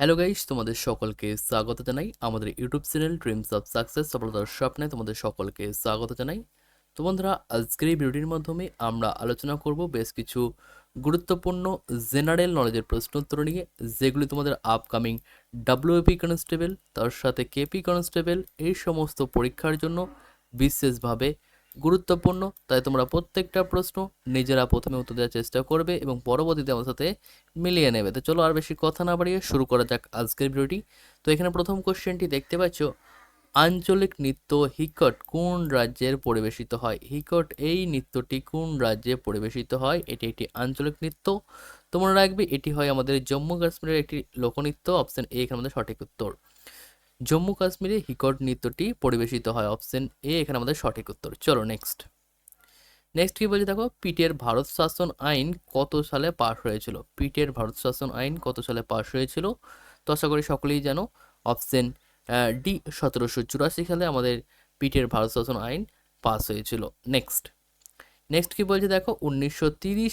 Hello guys তোমাদের সকলকে স্বাগত জানাই আমাদের YouTube channel dreams of success সফলতার স্বপ্নে তোমাদের সকলকে স্বাগত জানাই। তো বন্ধুরা, আজকের এই ভিডিওটির মাধ্যমে আমরা আলোচনা করব বেশ কিছু গুরুত্বপূর্ণ জেনারেল নলেজের প্রশ্ন উত্তর নিয়ে, যেগুলি তোমাদের আপকামিং ডাব্লিউপি কনস্টেবল তার সাথে কেপি কনস্টেবল এই সমস্ত পরীক্ষার জন্য বিশেষভাবে গুরুত্বপূর্ণ, তাই তোমরা প্রত্যেকটা প্রশ্ন নিজেরা প্রথমে উত্তর দেওয়ার চেষ্টা করবে এবং পরবর্তীতে আমার সাথে মিলিয়ে নেবে। তো চলো আর বেশি কথা না বাড়িয়ে শুরু করা যাক আজকের ভিডিওটি। তো এখানে প্রথম কোশ্চেনটি দেখতে পাচ্ছ, আঞ্চলিক নৃত্য হিকট কোন রাজ্যের পরিবেশিত হয়? হিকট এই নৃত্যটি কোন রাজ্যে পরিবেশিত হয়? এটি একটি আঞ্চলিক নৃত্য। তোমরা রাখবে, এটি হয় আমাদের জম্মু কাশ্মীরের একটি লোকনৃত্য অপশন এ এখানে আমাদের সঠিক উত্তর। জম্মু কাশ্মীরে হিকট নৃত্যটি পরিবেশিত হয় অপশন এ, এখানে আমাদের সঠিক উত্তর। চলো নেক্সট নেক্সট কি বলছে দেখো? পিটের ভারত শাসন আইন কত সালে পাশ হয়েছিল? পিটের ভারত শাসন আইন কত সালে পাশ হয়েছিল? তো আশা করি সকলেই জানো। অপশন ডি, সতেরোশো চুরাশি সালে আমাদের পিটের ভারত শাসন আইন পাস হয়েছিল। নেক্সট নেক্সট কি বলছে দেখো? উনিশশো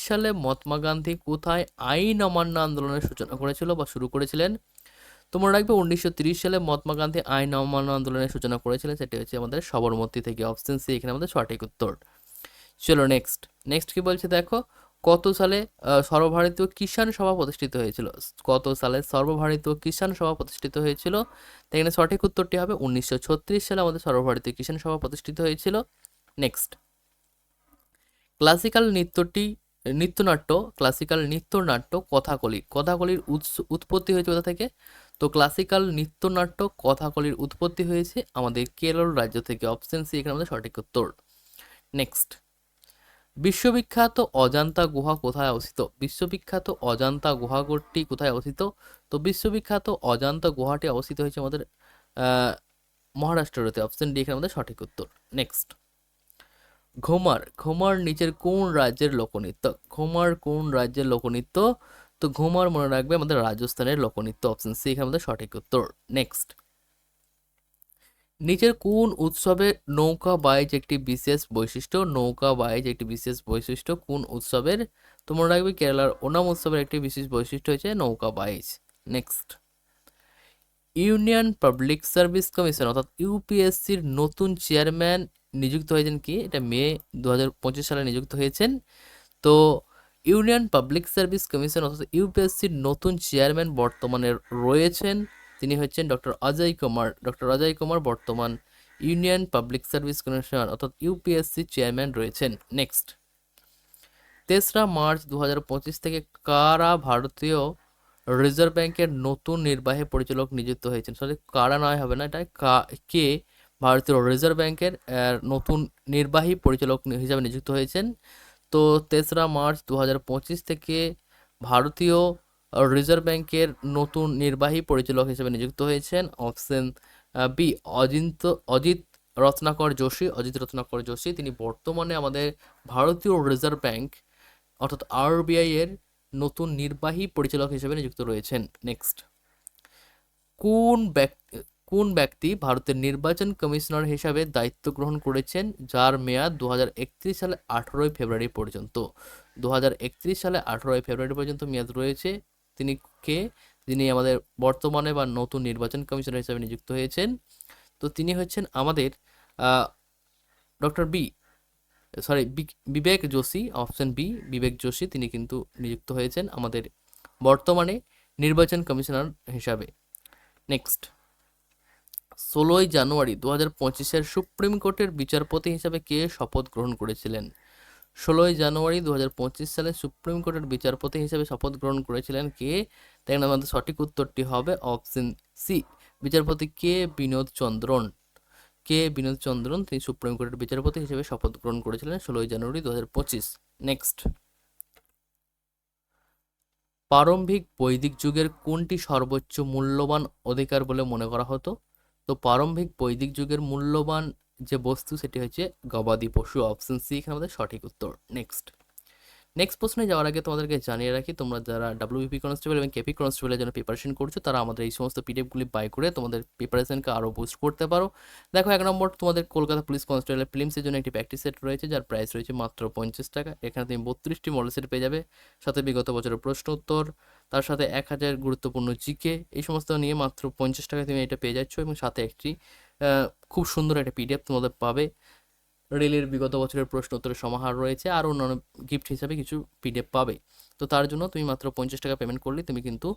সালে মহাত্মা গান্ধী কোথায় আইন অমান্য আন্দোলনের সূচনা করেছিল বা শুরু করেছিলেন? তোমরা রাখবে উনিশশো সালে মহাত্মা গান্ধী আইন অমান্য আন্দোলনের সূচনা করেছিলেন। সেটি হচ্ছে আমাদের সবরমতী থেকে অপশন সি, এখানে আমাদের সঠিক উত্তর। চলো নেক্সট নেক্সট কি বলছে দেখো? কত সালে সর্বভারতীয় কিষাণ সভা প্রতিষ্ঠিত হয়েছিল? কত সালে সর্বভারতীয় কিষাণ সভা প্রতিষ্ঠিত হয়েছিল? তাই এখানে সঠিক উত্তরটি হবে উনিশশো ছত্রিশ সালে আমাদের সর্বভারতীয় কিষাণ সভা প্রতিষ্ঠিত হয়েছিল। নেক্সট ক্লাসিক্যাল নৃত্যটি, নৃত্যনাট্য ক্লাসিক্যাল নৃত্যনাট্য, কথাকলি। কথাকলির উৎস, উৎপত্তি হয়েছে কোথা থেকে? তো ক্লাসিক্যাল নৃত্যনাট্য কথাকলির উৎপত্তি হয়েছে আমাদের কেরল রাজ্য থেকে। অপশন সি এখানে আমাদের সঠিক উত্তর। নেক্সট বিশ্ববিখ্যাত অজান্তা গুহা কোথায় অবস্থিত? বিশ্ববিখ্যাত অজান্তা গুহাগরটি কোথায় অবস্থিত? তো বিশ্ববিখ্যাত অজান্তা গুহাটি অবস্থিত হয়েছে আমাদের মহারাষ্ট্রতে অপশন ডি এখানে আমাদের সঠিক উত্তর। নেক্সট ঘোমার। ঘোমার নিচের কোন রাজ্যের লোকনৃত্য? ঘোমার কোন রাজ্যের লোকনৃত্য? তো ঘুমার মনে রাখবে আমাদের রাজস্থানের লোকনৃত্য অপশন সি আমাদের সঠিক উত্তর। নেক্সট নিচের কোন উৎসবে নৌকা বাইজ একটি বিশেষ বৈশিষ্ট্য? নৌকা বাইজ একটি বিশেষ বৈশিষ্ট্য কোন উৎসবের? তো মনে রাখবে কেরালার ওনাম উৎসবের একটি বিশেষ বৈশিষ্ট্য হচ্ছে নৌকা বাইজ। Next union public service commission, অর্থাৎ ইউপিএসসির নতুন চেয়ারম্যান নিযুক্ত হয়েছেন কি? এটা মে দু হাজার পঁচিশ সালে নিযুক্ত হয়েছেন। তো ইউনিয়ন পাবলিক সার্ভিস কমিশন অর্থাৎ ইউপিএসসির নতুন চেয়ারম্যান বর্তমানে রয়েছেন। তিনি হচ্ছেন ডক্টর অজয় কুমার। ডক্টর অজয় কুমার বর্তমান ইউনিয়ন পাবলিক সার্ভিস কমিশন অর্থাৎ ইউপিএসসি চেয়ারম্যান রয়েছেন। নেক্সট। তেসরা মার্চ দু হাজার পঁচিশ থেকে কারা ভারতীয় রিজার্ভ ব্যাংকের নতুন নির্বাহী পরিচালক নিযুক্ত হয়েছেন? সরি, কারা নয় হবে না এটা কা- কে ভারতীয় রিজার্ভ ব্যাংকের নতুন নির্বাহী পরিচালক হিসাবে নিযুক্ত হয়েছেন? তো তেসরা মার্চ দু হাজার পঁচিশ থেকে ভারতীয় রিজার্ভ ব্যাংকের নতুন নির্বাহী পরিচালক হিসেবে নিযুক্ত হয়েছেন অপশন বি অজিন্ত, অজিত রত্নাকর যোশী। অজিত রত্নাকর যোশী, তিনি বর্তমানে আমাদের ভারতীয় রিজার্ভ ব্যাংক, অর্থাৎ আরবিআই এর নতুন নির্বাহী পরিচালক হিসেবে নিযুক্ত রয়েছেন। নেক্সট কোন ব্যক্তি কোন ব্যক্তি ভারতের নির্বাচন কমিশনার হিসাবে দায়িত্ব গ্রহণ করেছেন যার মেয়াদ দু হাজার একত্রিশ সালে আঠেরোই ফেব্রুয়ারি পর্যন্ত? দু হাজার একত্রিশ সালে আঠেরোই ফেব্রুয়ারি পর্যন্ত মেয়াদ রয়েছে। তিনি কে? যিনি আমাদের বর্তমানে বা নতুন নির্বাচন কমিশনার হিসাবে নিযুক্ত হয়েছেন। তো তিনি হচ্ছেন আমাদের doctor B, sorry Vivek Joshi, option B, Vivek Joshi তিনি কিন্তু নিযুক্ত হয়েছেন আমাদের বর্তমানে নির্বাচন কমিশনার হিসাবে। নেক্সট। ষোলোই জানুয়ারি দু হাজার পঁচিশের সুপ্রিম কোর্টের বিচারপতি হিসাবে কে শপথ গ্রহণ করেছিলেন? ষোলোই জানুয়ারি দু হাজার পঁচিশ সালে সুপ্রিম কোর্টের বিচারপতি হিসেবে শপথ গ্রহণ করেছিলেন কে? তাই আমাদের সঠিক উত্তরটি হবে অপশন সি। বিচারপতি কে বিনোদ চন্দ্রন? কে বিনোদ চন্দ্রন? তিনি সুপ্রিম কোর্টের বিচারপতি হিসেবে শপথ গ্রহণ করেছিলেন ষোলোই জানুয়ারি দু হাজার পঁচিশ। নেক্সট। প্রারম্ভিক বৈদিক যুগের কোনটি সর্বোচ্চ মূল্যবান অধিকার বলে মনে করা হতো? তো প্রারম্ভিক বৈদিক যুগের মূল্যবান যে বস্তু, সেটি হচ্ছে গবাদি পশু। অপশন সি এখানে আমাদের সঠিক উত্তর। নেক্সট নেক্সট প্রশ্নে যাওয়ার আগে তোমাদেরকে জানিয়ে রাখি, তোমরা যারা ডাব্লিউপি কনস্টেবল এবং কেপি কনস্টেবলের জন্য প্রিপারেশন করছ, তারা আমাদের এই সমস্ত পিডিএফগুলি বাই করে তোমাদের প্রিপারেশনকে আরও বুস্ট করতে পারো। দেখো, এক নম্বর তোমাদের কলকাতা পুলিশ কনস্টেবলের ফিল্মসের জন্য একটি প্র্যাকটিস সেট রয়েছে, যার প্রাইস রয়েছে মাত্র পঞ্চাশ টাকা। এখানে তুমি বত্রিশটি মডেল সেট পেয়ে যাবে। সাথে বিগত বছরের প্রশ্ন উত্তর, তার সাথে এক হাজার গুরুত্বপূর্ণ জিকে এই সমস্ত নিয়ে মাত্র পঞ্চাশ টাকায় তুমি এটা পেয়ে যাচ্ছ এবং সাথে একটি খুব সুন্দর একটা পিডিএফ তোমাদের পাবে। রেলের বিগত বছরের প্রশ্ন উত্তরের সমাহার রয়েছে আর অন্যান্য গিফট হিসাবে কিছু পিডিএফ পাবে। তো তার জন্য তুমি মাত্র পঞ্চাশ টাকা পেমেন্ট করলে তুমি কিন্তু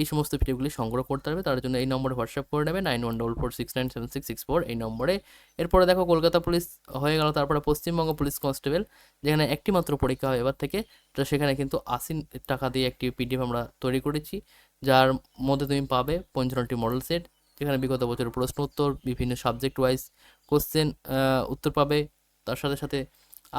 এই সমস্ত পিডিএফগুলি সংগ্রহ করতে পারবে। তার জন্য এই নম্বরে হোয়াটসঅ্যাপ করে নেবে nine one double four six nine seven six six four এই নম্বরে। এরপরে দেখো কলকাতা পুলিশ হয়ে গেল তারপরে পশ্চিমবঙ্গ পুলিশ কনস্টেবল যেখানে একটি মাত্র পরীক্ষা হয় এবার থেকে। তো সেখানে কিন্তু আশি টাকা দিয়ে একটি পিডিএফ আমরা তৈরি করেছি, যার মধ্যে তুমি পাবে পঞ্চান্নটি মডেল সেট যেখানে বিগত বছরের প্রশ্ন উত্তর, বিভিন্ন সাবজেক্ট ওয়াইজ কোশ্চেন উত্তর পাবে। তার সাথে সাথে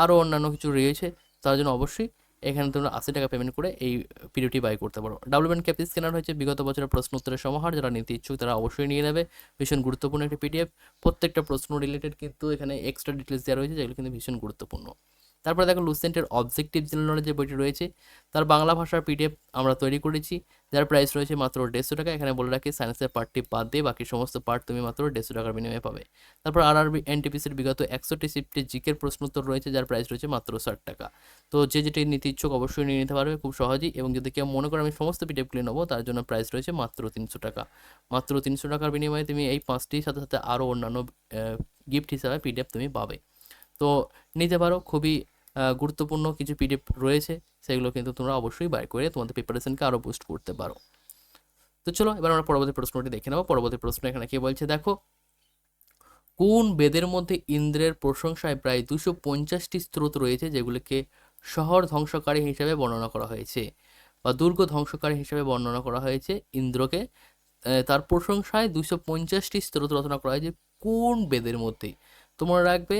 আরও অন্যান্য কিছু রয়েছে, তার জন্য অবশ্যই এখানে তোমরা আশি টাকা পেমেন্ট করে এই পিডিওটি বাই করতে পারো। ডাব্লুমেন্ট ক্যাপি স্ক্যানার হয়েছে বিগত বছরের প্রশ্ন উত্তরের সমাহার, যারা নিতে ইচ্ছুক তারা অবশ্যই নিয়ে নেবে। ভীষণ গুরুত্বপূর্ণ একটি পিডিএফ প্রত্যেকটা প্রশ্ন রিলেটেড কিন্তু এখানে এক্সট্রা ডিটেলস দেওয়া রয়েছে, যেগুলো কিন্তু ভীষণ গুরুত্বপূর্ণ। তারপরে দেখো লুসেন্টের অবজেক্টিভ জেনারেল যে বইটি রয়েছে। তার বাংলা ভাষার পিডিএফ আমরা তৈরি করেছি। যার প্রাইস রয়েছে মাত্র দেড়শো টাকা। এখানে বলে রাখি সায়েন্সের পার্টটি বাদ দিয়ে বাকি সমস্ত পার্ট তুমি মাত্র দেড়শো টাকার বিনিময়ে পাবে। তারপর আর আরবি এনটিপিসির বিগত একশোটি শিফটে জিকের প্রশ্ন উত্তর রয়েছে, যার প্রাইস রয়েছে মাত্র ষাট টাকা। তো যে যেটি নিতে ইচ্ছুক অবশ্যই নিয়ে নিতে পারবে খুব সহজেই। এবং যদি কেউ মনে করে আমি সমস্ত পিডিএফগুলি নেব, তার জন্য প্রাইস রয়েছে মাত্র তিনশো টাকা। মাত্র তিনশো টাকার বিনিময়ে তুমি এই পাঁচটির সাথে সাথে আরও অন্যান্য গিফট হিসাবে পিডিএফ তুমি পাবে। তো নিতে পারো, খুবই গুরুত্বপূর্ণ কিছু পিডিএফ রয়েছে, সেগুলো কিন্তু তোমরা অবশ্যই বাই করে তোমাদের প্রিপারেশনকে আরও বুস্ট করতে পারো। তো চলো, এবার আমরা পরবর্তী প্রশ্নটি দেখে নেব। পরবর্তী প্রশ্ন এখানে কি বলছে? দেখো, কোন বেদের মধ্যে ইন্দ্রের প্রশংসায় প্রায় দুশো পঞ্চাশটি স্রোত রয়েছে, যেগুলিকে শহর ধ্বংসকারী হিসেবে বর্ণনা করা হয়েছে বা দুর্গ ধ্বংসকারী হিসেবে বর্ণনা করা হয়েছে ইন্দ্রকে? তার প্রশংসায় দুশো পঞ্চাশটি স্রোত রচনা করা হয়েছে। কোন বেদের মধ্যে? তোমরা রাখবে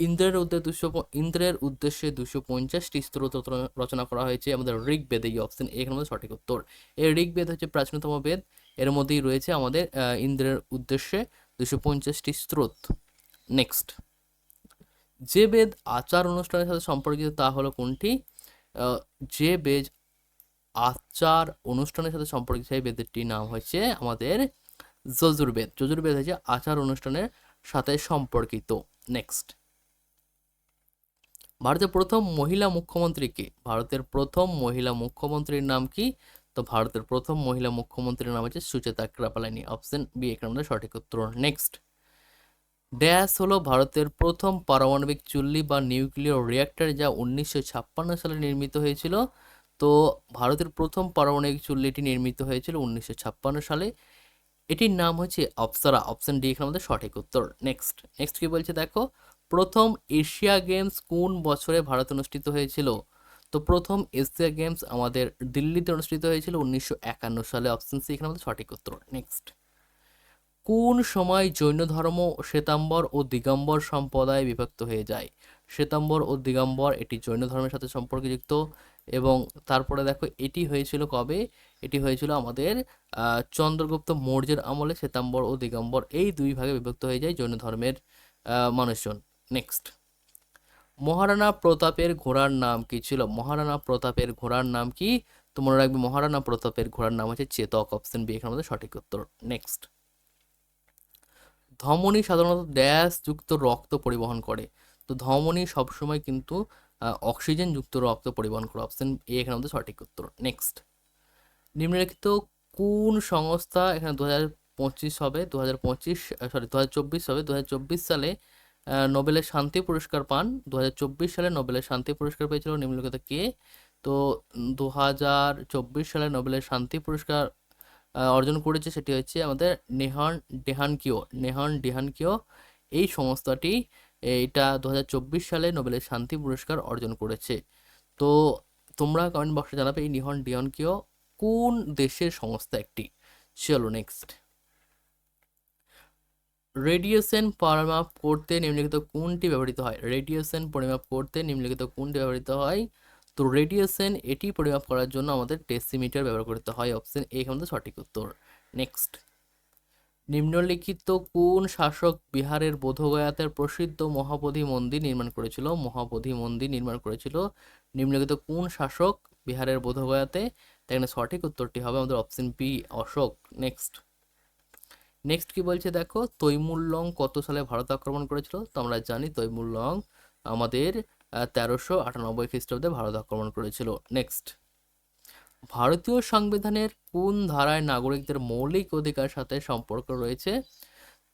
ইন্দ্রের উদ্দেশ্যে দুশো ইন্দ্রের উদ্দেশ্যে দুশো পঞ্চাশটি স্ত্রোত রচনা- করা হয়েছে আমাদের ঋগ্বেদ, এই অপশন এখানে আমাদের সঠিক উত্তর। এই ঋগ্বেদ হচ্ছে প্রাচীনতম বেদ, এর মধ্যেই রয়েছে আমাদের ইন্দ্রের উদ্দেশ্যে দুশো পঞ্চাশটি স্রোত নেক্সট যে বেদ আচার অনুষ্ঠানের সাথে সম্পর্কিত তা হলো কোনটি? যে বেদ আচার অনুষ্ঠানের সাথে সম্পর্কিত সেই বেদটির নাম হচ্ছে আমাদের যজুর্বেদ। যজুর্বেদ হচ্ছে আচার অনুষ্ঠানের সাথে সম্পর্কিত। নেক্সট ভারতের প্রথম মহিলা মুখ্যমন্ত্রী কে? ভারতের প্রথম মহিলা মুখ্যমন্ত্রীর নাম কি? তো ভারতের প্রথম মহিলা মুখ্যমন্ত্রীর নাম হচ্ছে সুচেতা কৃপালানি অপশন বি এখানে আমাদের সঠিক উত্তর। নেক্সট। ড্যাশ হলো ভারতের প্রথম পারমাণবিক চুল্লি বা নিউক্লিয়ার রিঅ্যাক্টর যা উনিশশো ছাপ্পান্ন সালে নির্মিত হয়েছিল। তো ভারতের প্রথম পারমাণবিক চুল্লিটি নির্মিত হয়েছিল উনিশশো ছাপ্পান্ন সালে। এটির নাম হচ্ছে অপসারা। অপশন ডি, এখানে আমাদের সঠিক উত্তর। নেক্সট। নেক্সট কি বলছে দেখো? প্রথম এশিয়া গেমস কোন বছরে ভারত অনুষ্ঠিত হয়েছিল? তো প্রথম এশিয়া গেমস আমাদের দিল্লিতে অনুষ্ঠিত হয়েছিল উনিশশো একান্ন সালে। অপশন সি এখানে আমাদের সঠিক উত্তর। নেক্সট কোন সময় জৈন ধর্ম শ্বেতাম্বর ও দিগম্বর সম্প্রদায়ে বিভক্ত হয়ে যায়? শ্বেতাম্বর ও দিগম্বর এটি জৈন ধর্মের সাথে সম্পর্কযুক্ত এবং তারপরে দেখো এটি হয়েছিল কবে? এটি হয়েছিল আমাদের চন্দ্রগুপ্ত মৌর্যের আমলে শ্বেতাম্বর ও দিগম্বর এই দুই ভাগে বিভক্ত হয়ে যায় জৈন ধর্মের মানুষজন। নেক্সট মহারানা প্রতাপের ঘোড়ার নাম কি ছিল? মহারানা প্রতাপের ঘোড়ার নাম কি? তো মনে রাখবে মহারানা প্রতাপের ঘোড়ার নাম হচ্ছে চেতক অপশন বি এখানে আমাদের সঠিক উত্তর। নেক্সট ধমনী সাধারণত ড্যাশ যুক্ত রক্ত পরিবহন করে। তো ধমনী সবসময় কিন্তু অক্সিজেন যুক্ত রক্ত পরিবহন করে অপশন এ এখানে আমাদের সঠিক উত্তর। নেক্সট নিম্নলিখিত কোন সংস্থা এখানে দু পঁচিশ হবে, দু পঁচিশ সরি দু চব্বিশ হবে, দু হাজার চব্বিশ সালে নোবেলের শান্তি পুরস্কার পান। দু হাজার চব্বিশ সালে নোবেলের শান্তি পুরস্কার পেয়েছিল নিম্নলিখিত কে? তো দু হাজার চব্বিশ সালে নোবেলের শান্তি পুরস্কার অর্জন করেছে সেটি হচ্ছে আমাদের নেহান ডেহানকিও। নেহান ডেহানকিও এই সংস্থাটি, এইটা দু সালে নোবেলের শান্তি পুরস্কার অর্জন করেছে। তো, তোমরা কমেন্ট বক্সে জানাবে এই নিহন ডিয়নকিও কোন দেশের সংস্থা একটি? চলো নেক্সট রেডিয়েশন পরিমাপ করতে নিম্নলিখিত কোনটি ব্যবহৃত হয়? রেডিয়েশন পরিমাপ করতে নিম্নলিখিত কোনটি ব্যবহৃত হয়? তো রেডিয়েশন এটি পরিমাপ করার জন্য আমাদের ডেসিমিটার ব্যবহার করতে হয়। অপশন এ আমাদের সঠিক উত্তর। নেক্সট। নিম্নলিখিত কোন শাসক বিহারের বোধগয়াতে প্রসিদ্ধ মহাবোধি মন্দির নির্মাণ করেছিল? মহাবোধি মন্দির নির্মাণ করেছিল। নিম্নলিখিত কোন শাসক বিহারের বোধগয়াতে? তাই সঠিক উত্তরটি হবে আমাদের option B, Ashok. Next. Next কি বলছে দেখো? তৈমুল্লং কত সালে ভারত আক্রমণ করেছিল? তো আমরা জানি তৈমুল্লং আমাদের তেরোশো আটানব্বই খ্রিস্টাব্দে ভারত আক্রমণ করেছিল। নেক্সট ভারতীয় সংবিধানের কোন ধারায় নাগরিকদের মৌলিক অধিকার সাথে সম্পর্ক রয়েছে?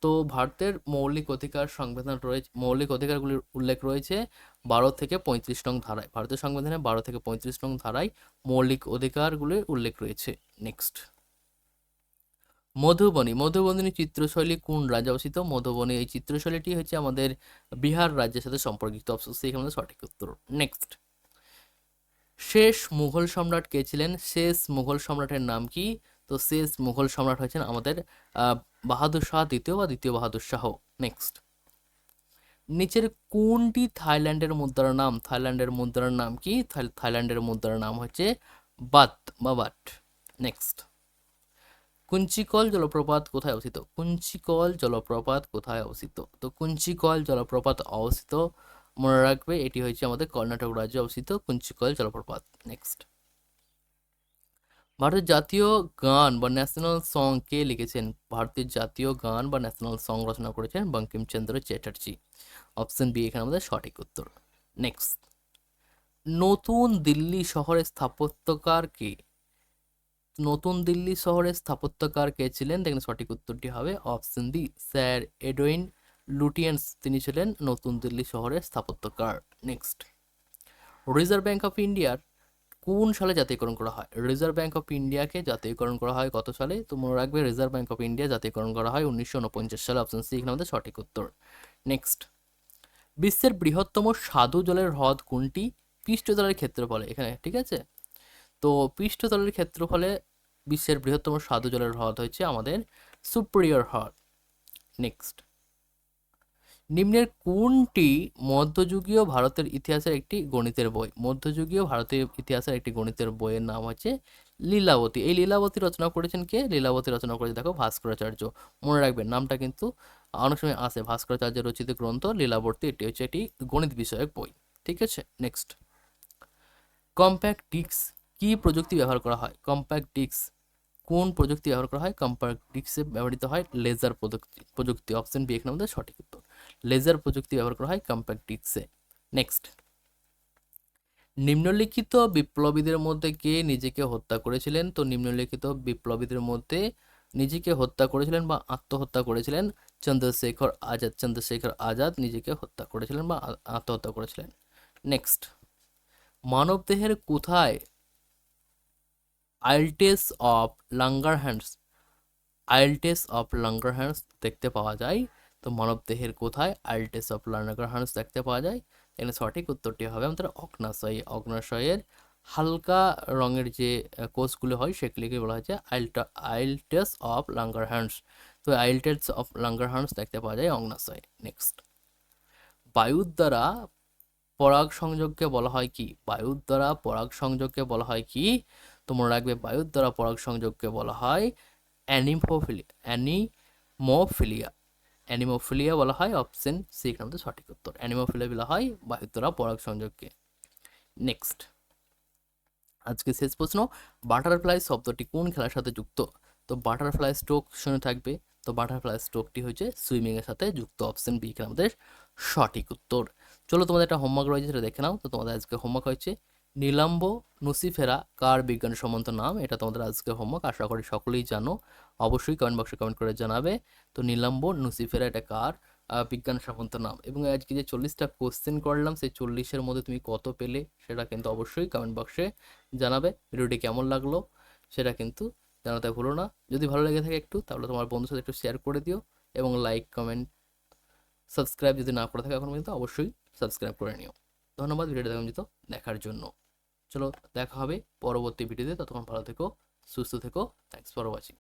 তো ভারতের মৌলিক অধিকার সংবিধান রয়েছে, মৌলিক অধিকারগুলির উল্লেখ রয়েছে বারো থেকে পঁয়ত্রিশ নং ধারায়। ভারতীয় সংবিধানে বারো থেকে পঁয়ত্রিশ নং ধারায় মৌলিক অধিকারগুলির উল্লেখ রয়েছে। নেক্সট মধুবনী। মধুবনী চিত্রশৈলী কোন রাজ্যে অবস্থিত? মধুবনী এই চিত্রশৈলীটি হচ্ছে আমাদের বিহার রাজ্যের সাথে সম্পর্কিত। সি এখানে সঠিক উত্তর। নেক্সট শেষ মুঘল সম্রাট কে ছিলেন? শেষ মুঘল সম্রাটের নাম কি? তো শেষ মুঘল সম্রাট হয়েছেন আমাদের বাহাদুর শাহ দ্বিতীয় বা দ্বিতীয় বাহাদুর শাহ। নেক্সট নিচের কোনটি থাইল্যান্ডের মুদ্রার নাম? থাইল্যান্ডের মুদ্রার নাম কি? থাই- থাইল্যান্ডের মুদ্রার নাম হচ্ছে বাত বা বাট। নেক্সট কুঞ্চিকল জলপ্রপাত কোথায় অবস্থিত? কুঞ্চিকল জলপ্রপাত কোথায় অবস্থিত? তো কুঞ্চিকল জলপ্রপাত অবস্থিত, মনে রাখবে এটি হয়েছে আমাদের কর্ণাটক রাজ্যে অবস্থিত কুঞ্চিকল জলপ্রপাত। নেক্সট ভারতের জাতীয় গান বা ন্যাশনাল সং কে লিখেছেন? ভারতের জাতীয় গান বা ন্যাশনাল সং রচনা করেছেন বঙ্কিমচন্দ্র চ্যাটার্জি। অপশন বি এখানে আমাদের সঠিক উত্তর। নেক্সট নতুন দিল্লি শহরের স্থাপত্যকার কে? নতুন দিল্লি শহরের স্থাপত্যকার কে ছিলেন? দেখেন, সঠিক উত্তরটি হবে option D sir Edwin Lutyens. তিনি ছিলেন নতুন দিল্লি শহরের স্থাপত্যকার। নেক্সট। রিজার্ভ ব্যাঙ্ক অফ ইন্ডিয়ার কোন সালে জাতীয়করণ করা হয়? রিজার্ভ ব্যাঙ্ক অফ ইন্ডিয়াকে জাতীয়করণ করা হয় কত সালে? তো মনে রাখবে, রিজার্ভ ব্যাঙ্ক অফ ইন্ডিয়া জাতীয়করণ করা হয় উনিশশো উনপঞ্চাশ সালে। অপশন সি, এখানে আমাদের সঠিক উত্তর। নেক্সট। বিশ্বের বৃহত্তম স্বাদু জলের হ্রদ কোনটি? পৃষ্ঠতলের ক্ষেত্রফলে, এখানে, ঠিক আছে? তো পৃষ্ঠতলের ক্ষেত্রফলে বিশ্বের বৃহত্তম স্বাদু জলের হ্রদ হচ্ছে আমাদের সুপ্রিয়র হ্রদ। নেক্সট নিম্নের কোনটি মধ্যযুগীয় ভারতের ইতিহাসের একটি গণিতের বই? মধ্যযুগীয় ভারতীয় ইতিহাসের একটি গণিতের বইয়ের নাম হচ্ছে লীলাবতী। এই লীলাবতী রচনা করেছেন কে? লীলাবতী রচনা করেছে দেখো ভাস্করাচার্য। মনে রাখবেন নামটা কিন্তু অনেক সময় আসে। ভাস্করাচার্য রচিত গ্রন্থ লীলাবতী, এটি হচ্ছে একটি গণিত বিষয়ক বই। ঠিক আছে? নেক্সট কম্প্যাক্ট ডিস্ক কি প্রযুক্তি ব্যবহার করা হয়? কম্প্যাক্ট ডিস্ক কোন প্রযুক্তি ব্যবহার করা হয়? কম্প্যাক্ট ডিস্কে ব্যবহৃত হয় লেজার প্রযুক্তি প্রযুক্তি। অপশন বি এখানে আমাদের সঠিক উত্তর। লেজার প্রযুক্তি ব্যবহার করা হয় কম্প্যাক্ট ডিস্কে নেক্সট নিম্নলিখিত বিপ্লবীদের মধ্যে কে নিজেকে হত্যা করেছিলেন? তো নিম্নলিখিত বিপ্লবীদের মধ্যে নিজেকে হত্যা করেছিলেন বা আত্মহত্যা করেছিলেন চন্দ্রশেখর আজাদ। চন্দ্রশেখর আজাদ নিজেকে হত্যা করেছিলেন বা আত্মহত্যা করেছিলেন। নেক্সট মানবদেহের কোথায় islets of Langerhans islets of Langerhans দেখতে পাওয়া যায়। তো মানবদেহের কোথায়? আইলটেস অফ লাঙ্গার হ্যান্ডস দেখতে পাওয়া যায়। এখানে সঠিক উত্তরটি হবে আমাদের অগ্নাশয়। অগ্নাশয়ের হালকা রঙের যে কোষগুলো হয়, সেগুলিকে বলা হয়েছে আইলটা আইলটেস অফ লাঙ্গার হ্যান্ডস তো আইলটেস অফ লাঙ্গার হ্যান্ডস দেখতে পাওয়া যায় অগ্নাশয়ে। নেক্সট বায়ুর দ্বারা পরাগ সংযোগকে বলা হয় কি? বায়ুর দ্বারা পরাগ সংযোগকে বলা হয় কি? মনে রাখবে বায়ুর দ্বারা পরাগ সংযোগকে বলা হয় অ্যানিমোফিলিয়া অ্যানিমোফিলিয়া। অ্যানিমোফিলিয়া বলা হয় অপশন সি আমাদের সঠিক উত্তর। অ্যানিমোফিলিয়া বলা হয় বায়ুর দ্বারা পরাগ সংযোগকে নেক্সট। আজকে শেষ প্রশ্ন, বাটারফ্লাই শব্দটি কোন খেলার সাথে যুক্ত? তো বাটারফ্লাই স্ট্রোক শুনে থাকবে। তো বাটারফ্লাই স্ট্রোকটি হচ্ছে সুইমিংয়ের সাথে যুক্ত, অপশন বি, এখানে আমাদের সঠিক উত্তর। চলো তোমাদের একটা হোমওয়ার্ক রয়েছে সেটা দেখে নাও। তো তোমাদের আজকে হোমওয়ার্ক হচ্ছে নীলাম্ব নুসিফেরা কার বিজ্ঞান সম্বন্ধ নাম? এটা তোমাদের আজকে হোমওয়ার্ক, আশা করি সকলেই জানো। অবশ্যই কমেন্ট বক্সে কমেন্ট করে জানাবে। তো নীলাম্ব নুসিফেরা এটা কার বিজ্ঞান সম্বন্ধ নাম? এবং আজকে যে চল্লিশটা কোশ্চেন করলাম, সেই চল্লিশের মধ্যে তুমি কত পেলে, সেটা কিন্তু অবশ্যই কমেন্ট বক্সে জানাবে। ভিডিওটি কেমন লাগল, সেটা কিন্তু জানাতে ভুলো না। যদি ভালো লেগে থাকে একটু, তাহলে তোমার বন্ধুর সাথে একটু শেয়ার করে দিও এবং লাইক কমেন্ট সাবস্ক্রাইব যদি না করে থাকে এখন পর্যন্ত, অবশ্যই সাবস্ক্রাইব করে নিও। ধন্যবাদ, ভিডিওটা দেখার জন্য। চলো দেখা হবে পরবর্তী ভিডিওতে ততক্ষণ ভালো থেকো সুস্থ থেকো থ্যাংকস ফর ওয়াচিং